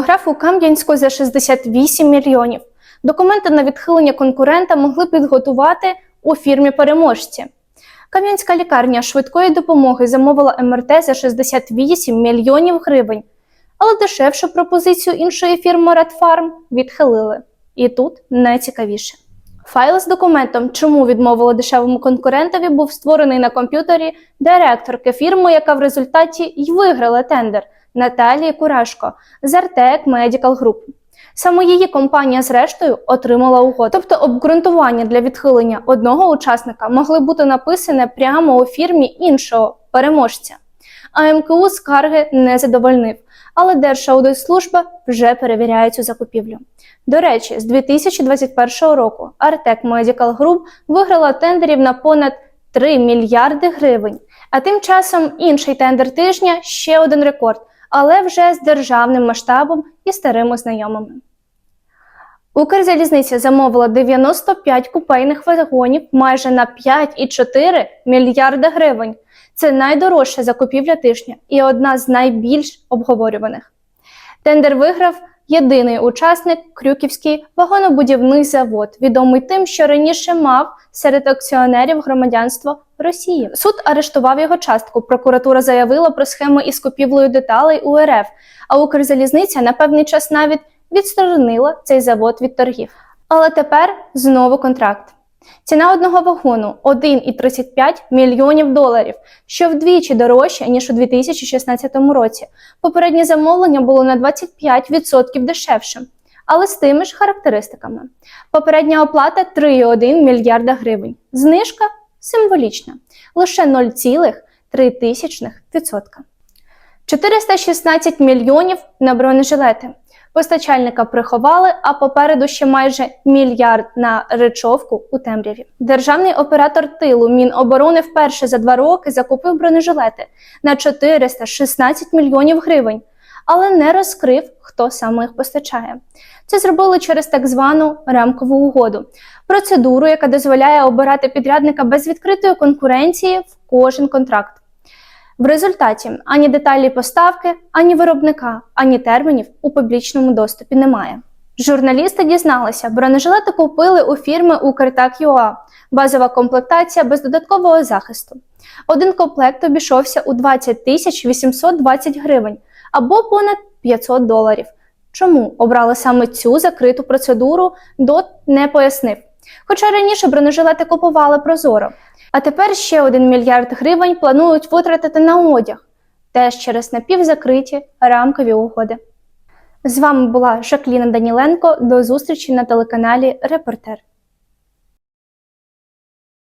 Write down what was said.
Томограф у Кам'янську за 68 мільйонів. Документи на відхилення конкурента могли підготувати у фірмі переможці. Кам'янська лікарня швидкої допомоги замовила МРТ за 68 мільйонів гривень, але дешевшу пропозицію іншої фірми Редфарм відхилили. І тут найцікавіше. Файл з документом, чому відмовили дешевому конкурентові, був створений на комп'ютері директорки фірми, яка в результаті й виграла тендер Наталії Курашко з Артек Medical Group. Саме її компанія, зрештою, отримала угоду. Тобто обґрунтування для відхилення одного учасника могли бути написане прямо у фірмі іншого переможця. А МКУ скарги не задовольнив, але Держаудитслужба вже перевіряє цю закупівлю. До речі, з 2021 року Артек Medical Group виграла тендерів на понад 3 мільярди гривень. А тим часом інший тендер тижня ще один рекорд, але вже з державним масштабом і старими знайомими. Укрзалізниця замовила 95 купейних вагонів майже на 5,4 мільярда гривень. Це найдорожча закупівля тижня і одна з найбільш обговорюваних. Тендер виграв єдиний учасник Крюківський вагонобудівний завод, відомий тим, що раніше мав серед акціонерів громадянство Росії. Суд арештував його частку. Прокуратура заявила про схеми із купівлею деталей у РФ, а Укрзалізниця на певний час навіть відсторонила цей завод від торгів. Але тепер знову контракт. Ціна одного вагону 1,35 мільйонів доларів, що вдвічі дорожче, ніж у 2016 році. Попереднє замовлення було на 25% дешевшим, але з тими ж характеристиками. Попередня оплата 3,1 мільярда гривень. Знижка символічна лише 0,3%. 416 мільйонів на бронежилети. Постачальника приховали, а попереду ще майже мільярд на речовку у темряві. Державний оператор тилу Міноборони вперше за два роки закупив бронежилети на 416 мільйонів гривень, але не розкрив, хто саме їх постачає. Це зробили через так звану рамкову угоду, процедуру, яка дозволяє обирати підрядника без відкритої конкуренції в кожен контракт. В результаті ані деталі поставки, ані виробника, ані термінів у публічному доступі немає. Журналісти дізналися, бронежилети купили у фірми Укртак.ЮА, базова комплектація без додаткового захисту. Один комплект обійшовся у 20 тисяч 820 гривень або понад 500 доларів. Чому обрали саме цю закриту процедуру, ДОТ не пояснив. Хоча раніше бронежилети купували прозоро. А тепер ще 1 мільярд гривень планують витратити на одяг, теж через напівзакриті рамкові угоди. З вами була Жакліна Даніленко. До зустрічі на телеканалі Репортер.